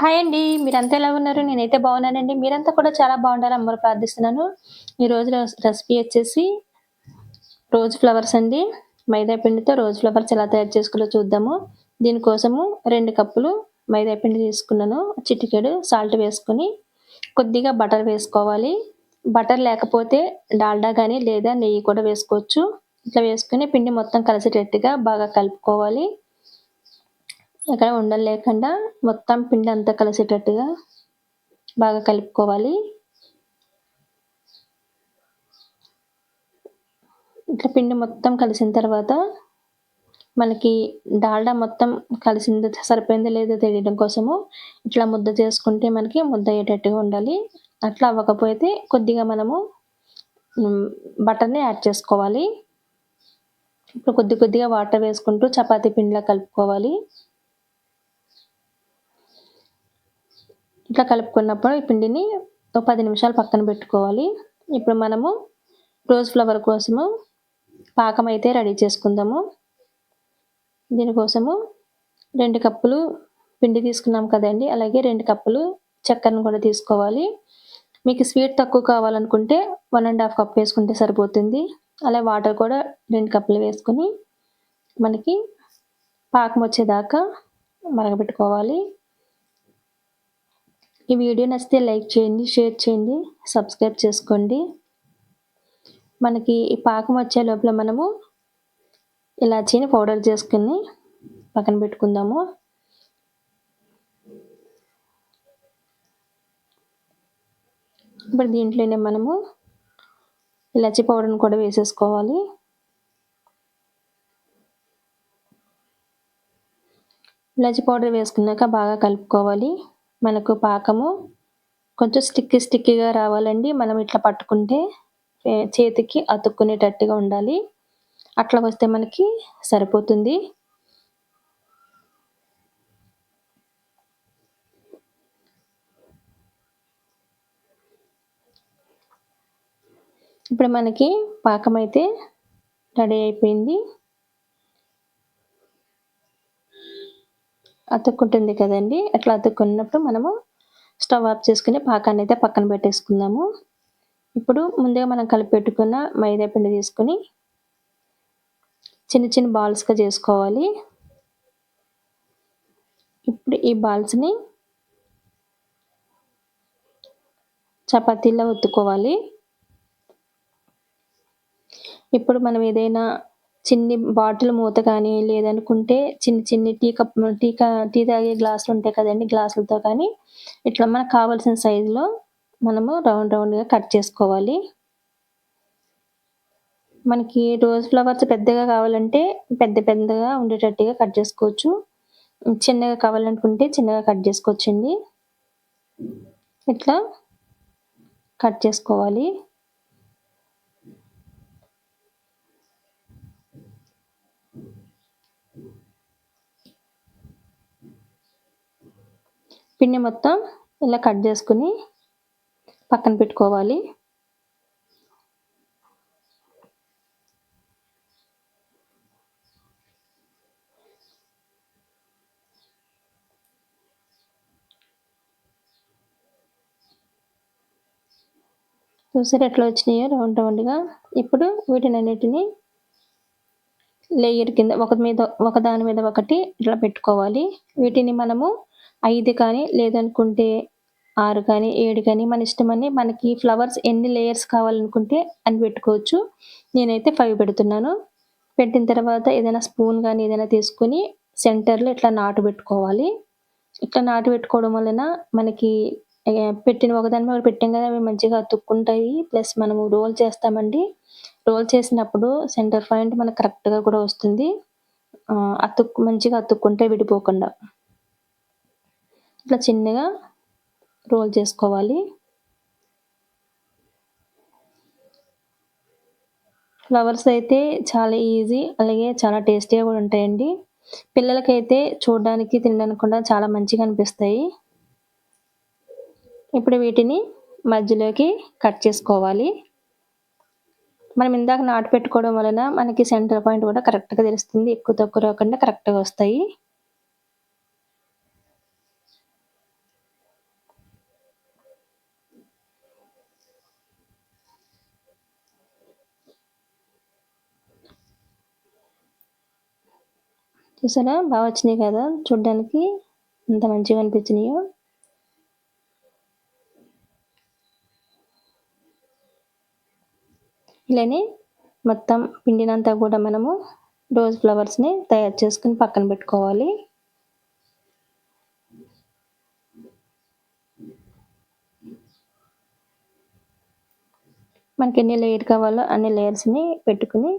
Hi అండి. మీరంతా ఎలా ఉన్నారు? నేనైతే బాగున్నానండి. మీరంతా కూడా చాలా బాగుండాలని అమ్మని ప్రార్థిస్తున్నాను. ఈరోజు రెసిపీ వచ్చేసి రోజ్ ఫ్లవర్స్ అండి. మైదా పిండితో రోజ్ ఫ్లవర్స్ ఎలా తయారు చేసుకోవాలో చూద్దాము. దీనికోసము రెండు కప్పులు మైదా పిండి తీసుకున్నాను. చిటికెడు సాల్ట్ వేసుకొని, కొద్దిగా బటర్ వేసుకోవాలి. బటర్ లేకపోతే డాల్డా కానీ లేదా నెయ్యి కూడా వేసుకోవచ్చు. ఇట్లా వేసుకొని పిండి మొత్తం కలిసేటట్టుగా బాగా కలుపుకోవాలి. ఎక్కడ ఉండలు లేకుండా మొత్తం పిండి అంతా కలిసేటట్టుగా బాగా కలుపుకోవాలి. ఇట్లా పిండి మొత్తం కలిసిన తర్వాత మనకి డాల్డా మొత్తం కలిసింది సరిపోయిందో లేదో తెలియడం కోసము ఇట్లా ముద్ద చేసుకుంటే మనకి ముద్ద అయ్యేటట్టుగా ఉండాలి. అట్లా అవ్వకపోతే కొద్దిగా మనము బటర్‌ని యాడ్ చేసుకోవాలి. ఇప్పుడు కొద్ది కొద్దిగా వాటర్ వేసుకుంటూ చపాతీ పిండిలా కలుపుకోవాలి. ఇట్లా కలుపుకున్నప్పుడు ఈ పిండిని ఒక పది నిమిషాలు పక్కన పెట్టుకోవాలి. ఇప్పుడు మనము రోజ్ ఫ్లవర్ కోసము పాకం అయితే రెడీ చేసుకుందాము. దీనికోసము రెండు కప్పులు పిండి తీసుకున్నాం కదండి అలాగే రెండు కప్పులు చక్కెరను కూడా తీసుకోవాలి. మీకు స్వీట్ తక్కువ కావాలనుకుంటే వన్ అండ్ హాఫ్ కప్ వేసుకుంటే సరిపోతుంది. అలా వాటర్ కూడా రెండు కప్పులు వేసుకొని మనకి పాకం వచ్చేదాకా మరగబెట్టుకోవాలి. ఈ వీడియో నచ్చితే లైక్ చేయండి, షేర్ చేయండి, సబ్స్క్రైబ్ చేసుకోండి. మనకి ఈ పాకం వచ్చే లోపల మనము ఇలాచీని పౌడర్ చేసుకుని పక్కన పెట్టుకుందాము. ఇప్పుడు దీంట్లోనే మనము ఇలాచీ పౌడర్‌ని కూడా వేసేసుకోవాలి. ఇలాచీ పౌడర్ వేసుకున్నాక బాగా కలుపుకోవాలి. మనకు పాకము కొంచెం స్టిక్కి స్టిక్కిగా రావాలండి. మనం ఇట్లా పట్టుకుంటే చేతికి అతుక్కునేటట్టుగా ఉండాలి. అట్లా వస్తే మనకి సరిపోతుంది. ఇప్పుడు మనకి పాకం అయితే రెడీ అయిపోయింది. అతుక్కుంటుంది కదండీ! అట్లా అతుక్కున్నప్పుడు మనము స్టవ్ ఆఫ్ చేసుకుని పాకాన్ని అయితే పక్కన పెట్టేసుకుందాము. ఇప్పుడు ముందుగా మనం కలిపి పెట్టుకున్న మైదా పిండి తీసుకొని చిన్న చిన్న బాల్స్‌గా చేసుకోవాలి. ఇప్పుడు ఈ బాల్స్‌ని చపాతీలో ఒత్తుకోవాలి. ఇప్పుడు మనం ఏదైనా చిన్ని బాటిల్ మూత కానీ లేదనుకుంటే చిన్ని చిన్ని టీ కప్ టీ టీ తాగే గ్లాసులు ఉంటాయి కదండి గ్లాసులతో కానీ ఇట్లా మనకు కావాల్సిన సైజులో మనము రౌండ్ రౌండ్‌గా కట్ చేసుకోవాలి. మనకి రోజ్ ఫ్లవర్స్ పెద్దగా కావాలంటే పెద్ద పెద్దగా ఉండేటట్టుగా కట్ చేసుకోవచ్చు. చిన్నగా కావాలనుకుంటే చిన్నగా కట్ చేసుకోవచ్చండి. ఇట్లా కట్ చేసుకోవాలి. పిండి మొత్తం ఇలా కట్ చేసుకొని పక్కన పెట్టుకోవాలి. చూసారు ఎట్లా వచ్చినాయో రౌండ్ రౌండ్‌గా. ఇప్పుడు వీటిని అన్నిటిని లేయర్ కింద ఒక మీద ఒకదాని మీద ఒకటి ఇట్లా పెట్టుకోవాలి. వీటిని మనము ఐదు కానీ లేదనుకుంటే ఆరు కానీ, ఏడు కానీ మన ఇష్టమని మనకి ఫ్లవర్స్ ఎన్ని లేయర్స్ కావాలనుకుంటే అన్ని పెట్టుకోవచ్చు. నేనైతే ఫైవ్ పెడుతున్నాను. పెట్టిన తర్వాత ఏదైనా స్పూన్ కానీ ఏదైనా తీసుకొని సెంటర్‌లో ఇట్లా నాటు పెట్టుకోవాలి. ఇట్లా నాటు పెట్టుకోవడం వలన మనకి పెట్టిన ఒకదాని మీద పెట్టాం కదా! అవి మంచిగా అతుక్కుంటాయి. ప్లస్ మనము రోల్ చేస్తామండి. రోల్ చేసినప్పుడు సెంటర్ పాయింట్ మనకు కరెక్ట్‌గా కూడా వస్తుంది. అతుక్కు మంచిగా అతుక్కుంటే విడిపోకుండా. ఇట్లా చిన్నగా రోల్ చేసుకోవాలి. ఫ్లవర్స్ అయితే చాలా ఈజీ. అలాగే చాలా టేస్టీగా కూడా ఉంటాయండి. పిల్లలకైతే చూడడానికి, తినడానికి కూడా చాలా మంచిగా అనిపిస్తాయి. ఇప్పుడు వీటిని మధ్యలోకి కట్ చేసుకోవాలి. మనం ఇందాక నాటు పెట్టుకోవడం వలన మనకి సెంటర్ పాయింట్ కూడా కరెక్ట్‌గా తెలుస్తుంది. ఎక్కువ తక్కువ రాకుండా కరెక్ట్‌గా వస్తాయి. చూసారా? బాగా వచ్చినాయి కదా? చూడ్డానికి ఎంత మంచిగా అనిపించినాయో. ఇలానే మొత్తం పిండినంతా కూడా మనము రోజ్ ఫ్లవర్స్ని తయారు చేసుకుని పక్కన పెట్టుకోవాలి. మనకి ఎన్ని లేయర్ కావాలో అన్ని లేయర్స్ని పెట్టుకుని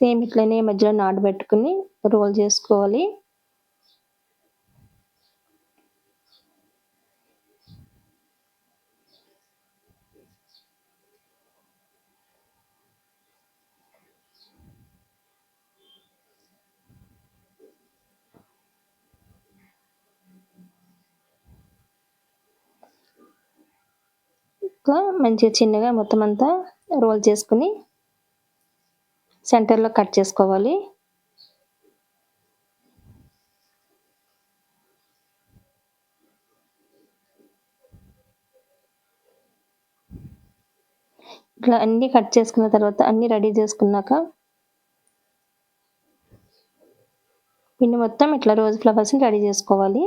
సేమ్ ఇట్లనే మధ్యలో నాటు రోల్ చేసుకోవాలి. ఇట్లా మంచిగా చిన్నగా మొత్తం అంతా రోల్ చేసుకుని సెంటర్లో కట్ చేసుకోవాలి. ఇట్లా అన్నీ కట్ చేసుకున్న తర్వాత అన్నీ రెడీ చేసుకున్నాక పిండి మొత్తం ఇట్లా రోజ్ ఫ్లవర్స్ని రెడీ చేసుకోవాలి.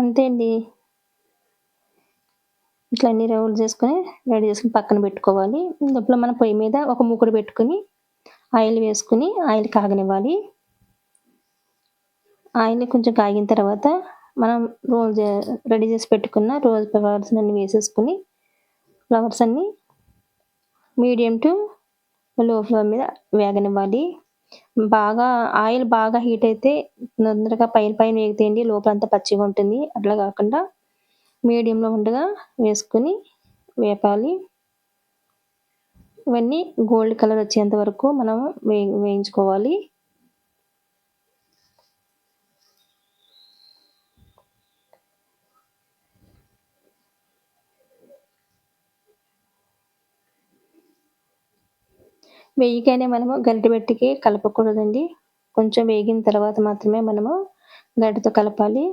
అంతే అండి. ఇట్లా అన్ని రోల్ చేసుకొని రెడీ చేసుకుని పక్కన పెట్టుకోవాలి. లోపల మన పొయ్యి మీద ఒక మూకుడు పెట్టుకుని ఆయిల్ వేసుకుని ఆయిల్ కాగనివ్వాలి. ఆయిల్ కొంచెం కాగిన తర్వాత మనం రోల్ రెడీ చేసి పెట్టుకున్న రోజ్ ఫ్లవర్స్ అన్ని వేసేసుకుని ఫ్లవర్స్ అన్ని మీడియం టు లో ఫ్లేమ్ మీద వేగనివ్వాలి. బాగా ఆయిల్ బాగా హీట్ అయితే తొందరగా పైన పైన వేగితేయండి లోపల అంతా పచ్చిగా ఉంటుంది. అట్లా కాకుండా మీడియంలో ఉండగా వేసుకుని వేపాలి. ఇవన్నీ గోల్డ్ కలర్ వచ్చేంత వరకు మనం వే వేయించుకోవాలి. వేయగానే మనము గరిటె పెట్టికి కలపకూడదండి. కొంచెం వేగిన తర్వాత మాత్రమే మనము గరిటెతో కలపాలి.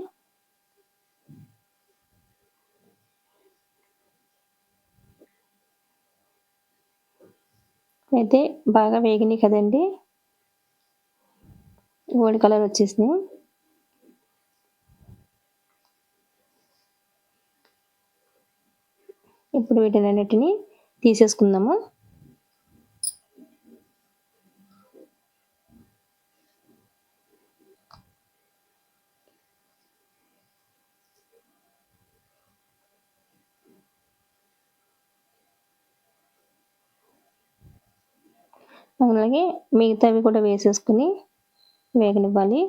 అయితే బాగా వేగినాయి కదండి. గోల్డ్ కలర్ వచ్చేసినాయి. ఇప్పుడు వీటిని అన్నిటిని తీసేసుకుందాము. అలాగే మిగతావి కూడా వేసేసుకుని వేగనివ్వాలి.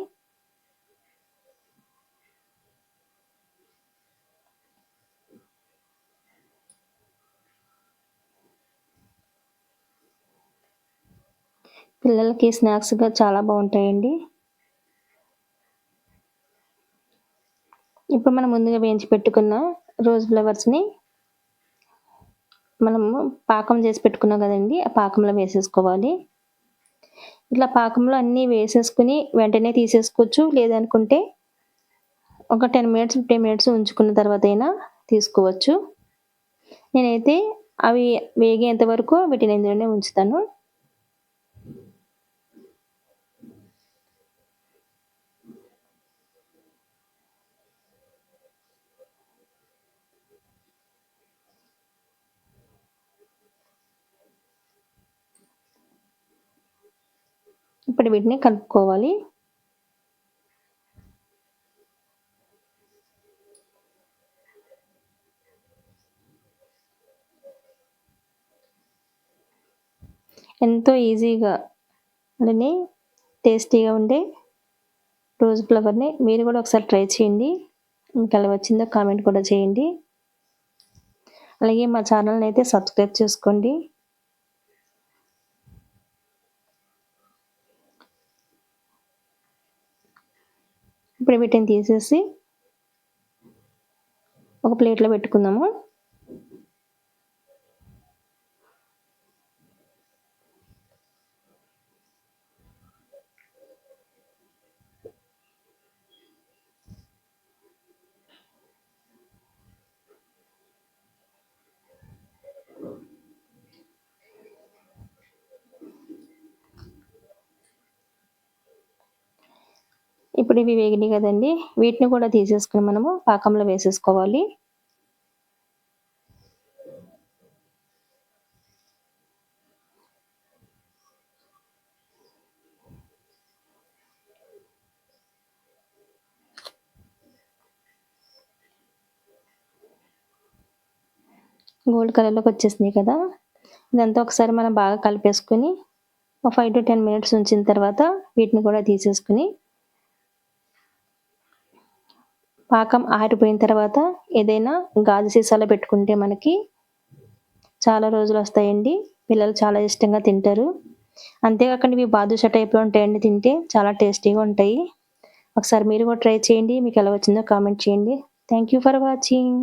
పిల్లలకి స్నాక్స్గా చాలా బాగుంటాయండి. ఇప్పుడు మనం ముందుగా వేయించి పెట్టుకున్న రోజ్ ఫ్లవర్స్ని మనము పాకం చేసి పెట్టుకున్నాం కదండి ఆ పాకంలో వేసేసుకోవాలి. ఇట్లా పాకంలో అన్నీ వేసేసుకుని వెంటనే తీసేసుకోవచ్చు. లేదనుకుంటే ఒక టెన్ మినిట్స్ ఫిఫ్టీన్ మినిట్స్ ఉంచుకున్న తర్వాత అయినా తీసుకోవచ్చు. నేనైతే అవి వేగేంత వరకు వీటిని ఇందులోనే ఉంచుతాను. ఇప్పుడు వీటిని కలుపుకోవాలి. ఎంతో ఈజీగా అలానే టేస్టీగా ఉండే రోజ్ ఫ్లవర్ని మీరు కూడా ఒకసారి ట్రై చేయండి. ఇంకెలా వచ్చిందో కామెంట్ కూడా చేయండి. అలాగే మా ఛానల్ని అయితే సబ్స్క్రైబ్ చేసుకోండి. ఇప్పుడు వీటిని తీసేసి ఒక ప్లేట్లో పెట్టుకుందాము. ఇప్పుడు ఇవి వేగినాయి కదండి. వీటిని కూడా తీసేసుకుని మనము పాకంలో వేసేసుకోవాలి. గోల్డ్ కలర్లోకి వచ్చేసినాయి కదా. ఇదంతా ఒకసారి మనం బాగా కలిపేసుకుని ఒక ఫైవ్ టు టెన్ మినిట్స్ ఉంచిన తర్వాత వీటిని కూడా తీసేసుకుని పాకం ఆరిపోయిన తర్వాత ఏదైనా గాజు సీసాలో పెట్టుకుంటే మనకి చాలా రోజులు వస్తాయండి. పిల్లలు చాలా ఇష్టంగా తింటారు. అంతేకాకుండా ఇవి బాదుషా టైప్లో ఉంటాయండి తింటే చాలా టేస్టీగా ఉంటాయి. ఒకసారి మీరు కూడా ట్రై చేయండి. మీకు ఎలా వచ్చిందో కామెంట్ చేయండి. Thank you for watching